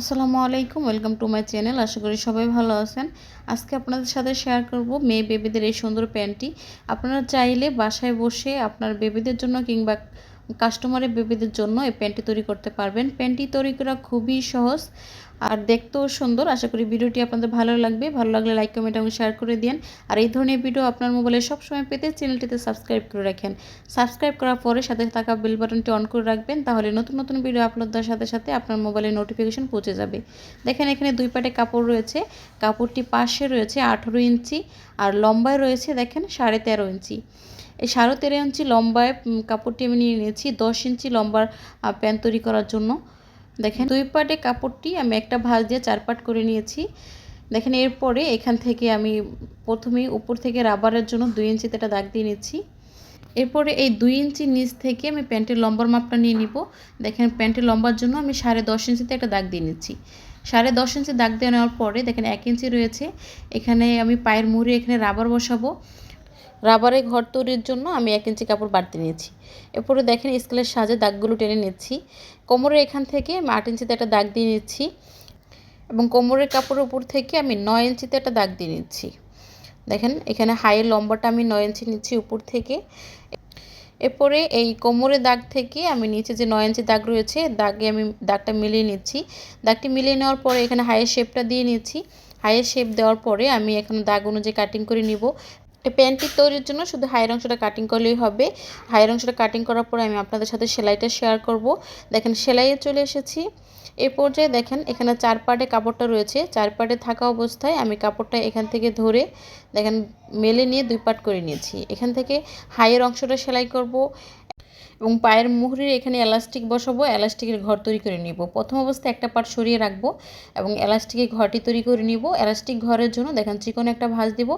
আসসালামু আলাইকুম, welcome to my channel. আশা করি সবাই ভালো আছেন। আজকে আপনাদের সাথে শেয়ার করব মেয়ে বেবিদের এই সুন্দর প্যান্টটি। আপনারা চাইলে বাসায় বসে আপনার বেবিদের জন্য কিংবা কাস্টমারের বেবিদের জন্য এই প্যান্টটি তৈরি করতে পারবেন। প্যান্টটি তৈরি করা খুবই সহজ আর দেখতেও সুন্দর। আশা করি ভিডিওটি আপনাদের ভালো লাগবে। ভালো লাগলে লাইক, কমেন্ট এবং শেয়ার করে দিন আর এই ধরনের ভিডিও আপনার মোবাইলে সবসময় পেতে চ্যানেলটিতে সাবস্ক্রাইব করে রাখেন। সাবস্ক্রাইব করার পরে সাথে থাকা বেল বাটনটি অন করে রাখবেন। তাহলে নতুন নতুন ভিডিও আপলোড দেওয়ার সাথে সাথে আপনার মোবাইলে নোটিফিকেশন পৌঁছে যাবে। দেখেন এখানে দুই পাটে কাপড় রয়েছে। কাপড়টি পাশে রয়েছে আঠেরো ইঞ্চি আর লম্বায় রয়েছে দেখেন সাড়ে তেরো ইঞ্চি। এই সাড়ে তেরো ইঞ্চি লম্বায় কাপড়টি আমি নিয়ে নিয়েছি। দশ ইঞ্চি লম্বার প্যান্ট তৈরি করার জন্য। দেখেন, দুই পাটে কাপড়টি আমি একটা ভাঁজ দিয়ে চার পাট করে নিয়েছি। দেখেন, এরপরে এখান থেকে আমি প্রথমেই উপর থেকে রাবারের জন্য দুই ইঞ্চিতে একটা দাগ দিয়ে নিচ্ছি। এরপরে এই দুই ইঞ্চি নিচ থেকে আমি প্যান্টের লম্বার মাপটা নিয়ে নিব। দেখেন, প্যান্টের লম্বার জন্য আমি সাড়ে দশ ইঞ্চিতে একটা দাগ দিয়ে নিচ্ছি। সাড়ে দশ ইঞ্চি দাগ দিয়ে নেওয়ার পরে দেখেন, এক ইঞ্চি রয়েছে। এখানে আমি পায়ের মুড়ে এখানে রাবার বসাবো। রাবারে ঘর তৈরির জন্য আমি এক ইঞ্চি কাপড় বাড়তে নিয়েছি। এরপরে দেখেন স্কেলের সাজে দাগগুলো টেনে নিচ্ছি। কোমরের এখান থেকে আমি আট ইঞ্চিতে একটা দাগ দিয়ে নিচ্ছি এবং কোমরের কাপড়ের উপর থেকে আমি নয় ইঞ্চিতে একটা দাগ দিয়ে নিচ্ছি। দেখেন এখানে হাইয়ের লম্বাটা আমি নয় ইঞ্চি নিচ্ছি উপর থেকে। এরপরে এই কোমরের দাগ থেকে আমি নিচে যে নয় ইঞ্চি দাগ রয়েছে, দাগে আমি দাগটা মিলিয়ে নিচ্ছি। দাগটি মিলিয়ে নেওয়ার পরে এখানে হাইয়ের শেপটা দিয়ে নিচ্ছি। হাইয়ের শেপ দেওয়ার পরে আমি এখন দাগ অনুযায়ী কাটিং করে নিব। প্যান্টটি তৈরির জন্য শুধু হায়ের অংশটা কাটিং করলেই হবে। হায়ের অংশটা কাটিং করার পরে আমি আপনাদের সাথে সেলাইটা শেয়ার করব। দেখেন সেলাইয়ে চলে এসেছি। এ পর্যায়ে দেখেন এখানে চার পার্টে কাপড়টা রয়েছে। চার পার্টে থাকা অবস্থায় আমি কাপড়টা এখান থেকে ধরে দেখেন মেলে নিয়ে দুই পার্ট করে নিয়েছি। এখান থেকে হায়ের অংশটা সেলাই করব। এবং পায়ের মুহুরির এখানে এলাস্টিক বসাবো, এলাস্টিকের ঘর তৈরি করে নিব। প্রথম অবস্থায় একটা পাট সরিয়ে রাখব এবং এলাস্টিকের ঘরটি তৈরি করে নিব। এলাস্টিক ঘরের জন্য দেখেন চিকন একটা ভাঁজ দিব।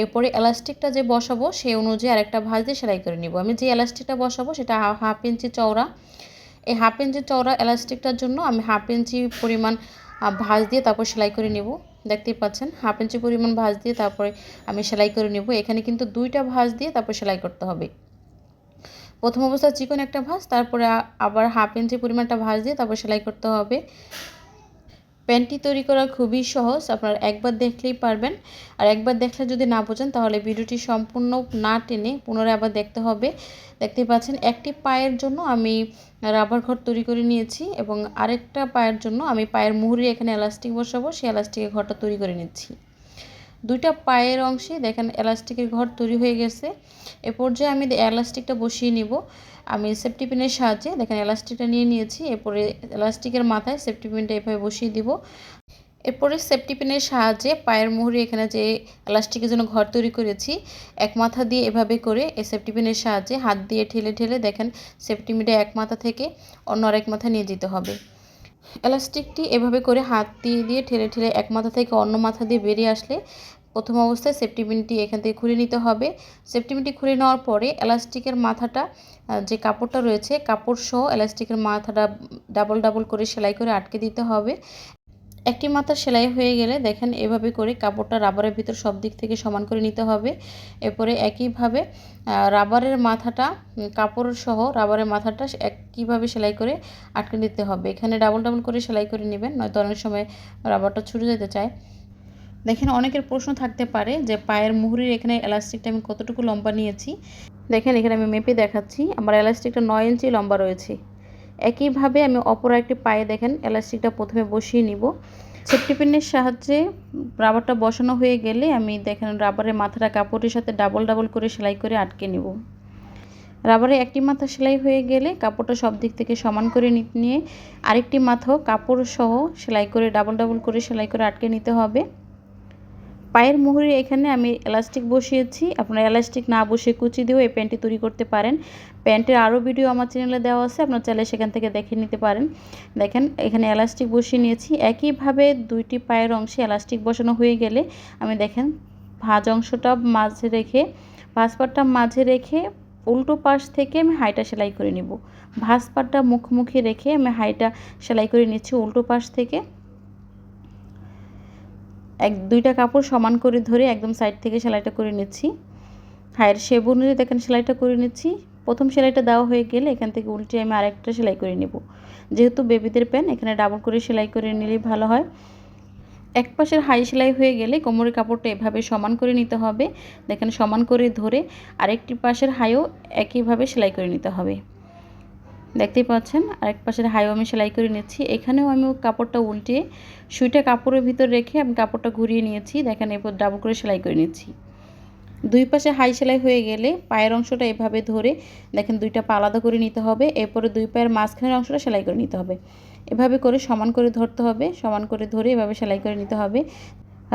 এরপরে এলাস্টিকটা যে বসাবো সেই অনুযায়ী আরেকটা ভাঁজ দিয়ে সেলাই করে নিব। আমি যে এলাস্টিকটা বসাবো, সেটা হাফ ইঞ্চি চওড়া। এই হাফ ইঞ্চি চওড়া এলাস্টিকটার জন্য আমি হাফ ইঞ্চি পরিমাণ ভাঁজ দিয়ে তারপর সেলাই করে নেব। দেখতেই পাচ্ছেন? হাফ ইঞ্চি পরিমাণ ভাঁজ দিয়ে তারপরে আমি সেলাই করে নেব। এখানে কিন্তু দুইটা ভাঁজ দিয়ে তারপর সেলাই করতে হবে। প্রথম অবস্থায় চিকন একটা ভাঁজ, তারপরে আবার হাফ ইঞ্চি পরিমাণটা ভাঁজ দিয়ে তারপর সেলাই করতে হবে। প্যান্টটি তৈরি করা খুবই সহজ, আপনারা একবার দেখলেই পারবেন। আর একবার দেখলে যদি না বোঝেন, তাহলে ভিডিওটি সম্পূর্ণ না টেনে পুনরায় আবার দেখতে হবে। দেখতে পাচ্ছেন, একটি পায়ের জন্য আমি রাবার ঘর তৈরি করে নিয়েছি এবং আরেকটা পায়ের জন্য আমি পায়ের মুহুরি এখানে এলাস্টিক বসাবো, সেই এলাস্টিকের ঘরটা তৈরি করে নিচ্ছি। দুইটা পায়ের অংশে দেখেন এলাস্টিকের ঘর তৈরি হয়ে গেছে। এ পর্যায়ে আমি এলাস্টিকটা বসিয়ে নিব। আমি সেফটি পিনের সাহায্যে দেখেন এলাস্টিকটা নিয়ে নিয়েছি। এরপরে এলাস্টিকের মাথায় সেফটি পিনটা এভাবে বসিয়ে দিব। এরপরে সেফটি পিনের সাহায্যে পায়ের মুহুরি এখানে যে এলাস্টিকের জন্য ঘর তৈরি করেছি, এক মাথা দিয়ে এভাবে করে এই সেফটি পিনের সাহায্যে হাত দিয়ে ঠেলে ঠেলে দেখেন সেফটি পিনটা এক মাথা থেকে অন্য আরেক মাথা নিয়ে যেতে হবে। এলাস্টিকটি এভাবে করে হাত দিয়ে দিয়ে ঠেলে ঠেলে এক মাথা থেকে অন্য মাথা দিয়ে বেরিয়ে আসলে প্রথম অবস্থায় সেফটি পিনটি এখান থেকে খুলে নিতে হবে। সেফটি পিনটি খুলে নেওয়ার পরে এলাস্টিকের মাথাটা যে কাপড়টা রয়েছে কাপড় সহ এলাস্টিকের মাথাটা ডাবল ডাবল করে সেলাই করে আটকে দিতে হবে। একটি মাথা সেলাই হয়ে গেলে দেখেন এভাবে করে কাপড়টা রাবারের ভিতর সব দিক থেকে সমান করে নিতে হবে। এরপরে একইভাবে রাবারের মাথাটা কাপড় সহ রাবারের মাথাটা একইভাবে সেলাই করে আটকে নিতে হবে। এখানে ডাবল ডাবল করে সেলাই করে নেবেন, নয়তো অনেক সময় রাবারটা ছুটে যেতে চায়। দেখেন অনেকের প্রশ্ন থাকতে পারে যে পায়ের মুহুরির এখানে এলাস্টিকটা আমি কতটুকু লম্বা নিয়েছি। দেখেন এখানে আমি মেপে দেখাচ্ছি, আমার এলাস্টিকটা নয় ইঞ্চি লম্বা রয়েছে। একইভাবে আমি অপর একটি পায়ে দেখেন এলাস্টিকটা প্রথমে বসিয়ে নিব। সেফটি পিনের সাহায্যে রাবারটা বসানো হয়ে গেলে আমি দেখেন রাবারের মাথাটা কাপড়ের সাথে ডাবল ডাবল করে সেলাই করে আটকে নিব। রাবারে একটি মাথা সেলাই হয়ে গেলে কাপড়টা সব দিক থেকে সমান করে নিয়ে আরেকটি মাথাও কাপড় সহ সেলাই করে ডাবল ডাবল করে সেলাই করে আটকে নিতে হবে। পায়ের মুহুরি এখানে আমি এলাস্টিক বসিয়েছি। আপনারা এলাস্টিক না বসে কুচি দিয়েও এই প্যান্টটি তৈরি করতে পারেন। প্যান্টের আরও ভিডিও আমার চ্যানেলে দেওয়া আছে, আপনার চাইলে সেখান থেকে দেখে নিতে পারেন। দেখেন, এখানে এলাস্টিক বসিয়ে নিয়েছি। একইভাবে দুইটি পায়ের অংশে এলাস্টিক বসানো হয়ে গেলে আমি দেখেন, ভাজ অংশটা মাঝে রেখে ভাজ পাটটা মাঝে রেখে উল্টো পাশ থেকে আমি হাইটা সেলাই করে নিব। ভাজ পাটটা মুখোমুখি রেখে আমি হাইটা সেলাই করে নিচ্ছি উল্টো পাশ থেকে। এক, দুইটা কাপড় সমান করে ধরে একদম সাইড থেকে সেলাইটা করে নিচ্ছি। হায়ের শেপ অনুযায়ী দেখেন সেলাইটা করে নিচ্ছি। প্রথম সেলাইটা দেওয়া হয়ে গেলে এখান থেকে উল্টে আমি আরেকটা সেলাই করে নেব। যেহেতু বেবিদের প্যান এখানে ডাবল করে সেলাই করে নিলেই ভালো হয়। এক পাশের হাই সেলাই হয়ে গেলে কোমরের কাপড়টা এভাবে সমান করে নিতে হবে। দেখেন সমান করে ধরে আরেকটি পাশের হাইও একইভাবে সেলাই করে নিতে হবে। দেখতেই পাচ্ছেন, আরেক পাশের হাইও আমি সেলাই করে নিচ্ছি। এখানেও আমি কাপড়টা উল্টে সুইটা কাপড়ের ভিতর রেখে আমি কাপড়টা ঘুরিয়ে নিয়েছি। দেখেন এরপর ডাবল করে সেলাই করে নিচ্ছি। দুই পাশে হাই সেলাই হয়ে গেলে পায়ের অংশটা এভাবে ধরে দেখেন দুইটা পা আলাদা করে নিতে হবে, এরপরে দুই পায়ের মাঝখানের অংশটা সেলাই করে নিতে হবে। এভাবে করে সমান করে ধরতে হবে, সমান করে ধরে এভাবে সেলাই করে নিতে হবে।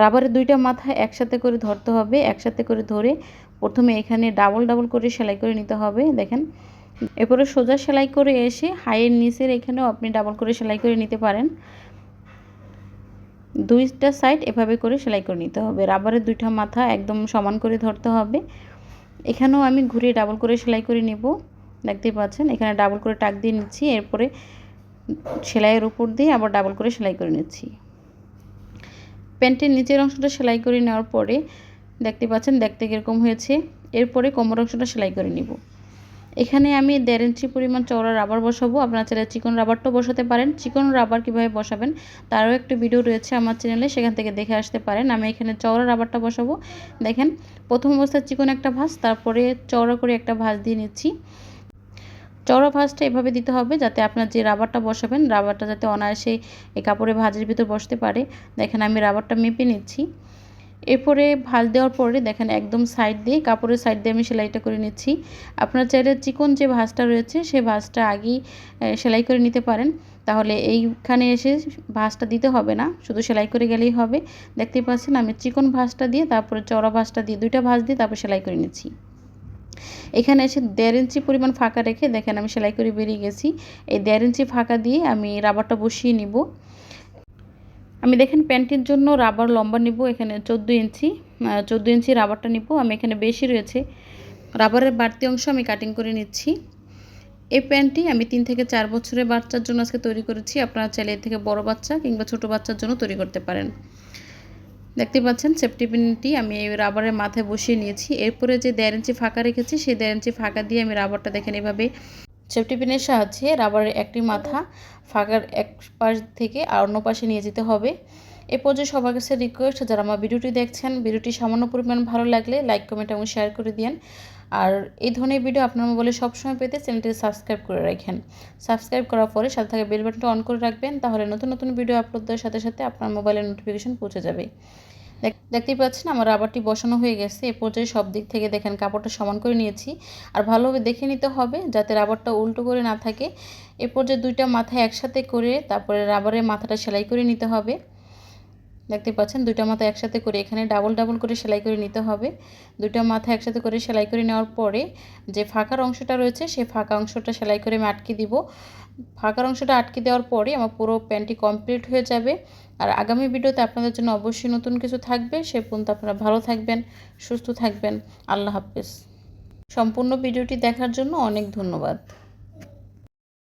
রাবারের দুইটা মাথা একসাথে করে ধরতে হবে, একসাথে করে ধরে প্রথমে এখানে ডাবল ডাবল করে সেলাই করে নিতে হবে। দেখেন এরপরে সোজা সেলাই করে এসে হাইয়ের নিচের এখানেও আপনি ডাবল করে সেলাই করে নিতে পারেন। দুইটা সাইড এভাবে করে সেলাই করে নিতে হবে। রাবারের দুইটা মাথা একদম সমান করে ধরতে হবে। এখানেও আমি ঘুরিয়ে ডাবল করে সেলাই করে নেব। দেখতেই পাচ্ছেন, এখানে ডাবল করে টাক দিয়ে নিচ্ছি। এরপরে সেলাইয়ের উপর দিয়ে আবার ডাবল করে সেলাই করে নিচ্ছি। প্যান্টের নিচের অংশটা সেলাই করে নেওয়ার পরে দেখতে পাচ্ছেন, দেখতে কীরকম হয়েছে। এরপরে কোমর অংশটা সেলাই করে নিব। এখানে আমি দেড় ইঞ্চি পরিমাণ চওড়া রাবার বসাবো। আপনারা চাইলে চিকন রাবারটাও বসাতে পারেন। চিকন রাবার কীভাবে বসাবেন, তারও একটি ভিডিও রয়েছে আমার চ্যানেলে সেখান থেকে দেখে আসতে পারেন। আমি এখানে চওড়া রাবারটা বসাবো। দেখেন, প্রথম অবস্থায় চিকন একটা ভাঁজ, তারপরে চওড়া করে একটা ভাঁজ দিয়ে নিচ্ছি। চওড়া ভাঁজটা এভাবে দিতে হবে যাতে আপনার যে রাবারটা বসাবেন রাবারটা যাতে অনায়াসে এই কাপড়ে ভাঁজের ভিতর বসতে পারে। দেখেন, আমি রাবারটা মেপে নিচ্ছি। এরপরে ভাঁজ দেওয়ার পরে দেখেন একদম সাইড দিয়ে, কাপড়ের সাইড দিয়ে আমি সেলাইটা করে নিচ্ছি। আপনার চাইলে চিকন যে ভাঁজটা রয়েছে সেই ভাঁজটা আগেই সেলাই করে নিতে পারেন। তাহলে এইখানে এসে ভাঁজটা দিতে হবে না, শুধু সেলাই করে গেলেই হবে। দেখতেই পাচ্ছেন আমি চিকন ভাঁজটা দিয়ে, তারপরে চড়া ভাঁজটা দিয়ে, দুইটা ভাঁজ দিয়ে তারপর সেলাই করে নিচ্ছি। এখানে এসে দেড় ইঞ্চি পরিমাণ ফাঁকা রেখে দেখেন আমি সেলাই করে বেরিয়ে গেছি। এই দেড় ইঞ্চি ফাঁকা দিয়ে আমি রাবারটা বসিয়ে নিব। আমি দেখেন প্যান্টের জন্য রাবার লম্বা নিব, এখানে চোদ্দ ইঞ্চি চোদ্দ ইঞ্চি রাবারটা নিব। আমি এখানে বেশি রয়েছে। রাবারের বাড়তি অংশ আমি কাটিং করে নিচ্ছি। এই প্যান্টটি আমি তিন থেকে চার বছরের বাচ্চার জন্য আজকে তৈরি করেছি। আপনারা চাইলে এর থেকে বড় বাচ্চা কিংবা ছোট বাচ্চার জন্য তৈরি করতে পারেন। দেখতে পাচ্ছেন সেফটি পিনটি আমি এই রাবারের মাথায় বসিয়ে নিয়েছি। এরপরে যে দেড় ইঞ্চি ফাঁকা রেখেছি, সেই দেড় ইঞ্চি ফাঁকা দিয়ে আমি রাবারটা দেখেন এভাবে সেফটি পিনের সাহায্যে রাবারের একটি মাথা ফাঁকার এক পাশ থেকে আর অন্য পাশে নিয়ে যেতে হবে। এ পর্যায়ে সবার কাছে রিকোয়েস্ট যারা আমার ভিডিওটি দেখছেন, ভিডিওটি সামান্য পরিমাণ ভালো লাগলে লাইক কমেন্ট এবং শেয়ার করে দিন আর এই ধরনের ভিডিও আপনার মোবাইলে সবসময় পেতে চ্যানেলটি সাবস্ক্রাইব করে রাখেন। সাবস্ক্রাইব করার পরে সাথে থাকে বেল বাটনটা অন করে রাখবেন, তাহলে নতুন নতুন ভিডিও আপলোড দেওয়ার সাথে সাথে আপনার মোবাইলে নোটিফিকেশন পৌঁছে যাবে। দেখতেই পাচ্ছেন আমার রাবারটি বসানো হয়ে গেছে। এ পর্যায়ে সব দিক থেকে দেখেন কাপড়টা সমান করে নিয়েছি। আর ভালোভাবে দেখে নিতে হবে যাতে রাবারটা উল্টো করে না থাকে। এ পর্যায়ে দুইটা মাথা একসাথে করে তারপরে রাবারের মাথাটা সেলাই করে নিতে হবে। দেখতে পাচ্ছেন, দুইটা মাথা একসাথে করে এখানে ডাবল ডাবল করে সেলাই করে নিতে হবে। দুইটা মাথা একসাথে করে সেলাই করে নেওয়ার পরে যে ফাঁকার অংশটা রয়েছে, সেই ফাঁকা অংশটা সেলাই করে আমি আটকে দিব। ফাঁকার অংশটা আটকে দেওয়ার পরে আমার পুরো প্যান্টটি কমপ্লিট হয়ে যাবে। আর আগামী ভিডিওতে আপনাদের জন্য অবশ্যই নতুন কিছু থাকবে। সে পর্যন্ত আপনারা ভালো থাকবেন, সুস্থ থাকবেন। আল্লাহ হাফেজ। সম্পূর্ণ ভিডিওটি দেখার জন্য অনেক ধন্যবাদ।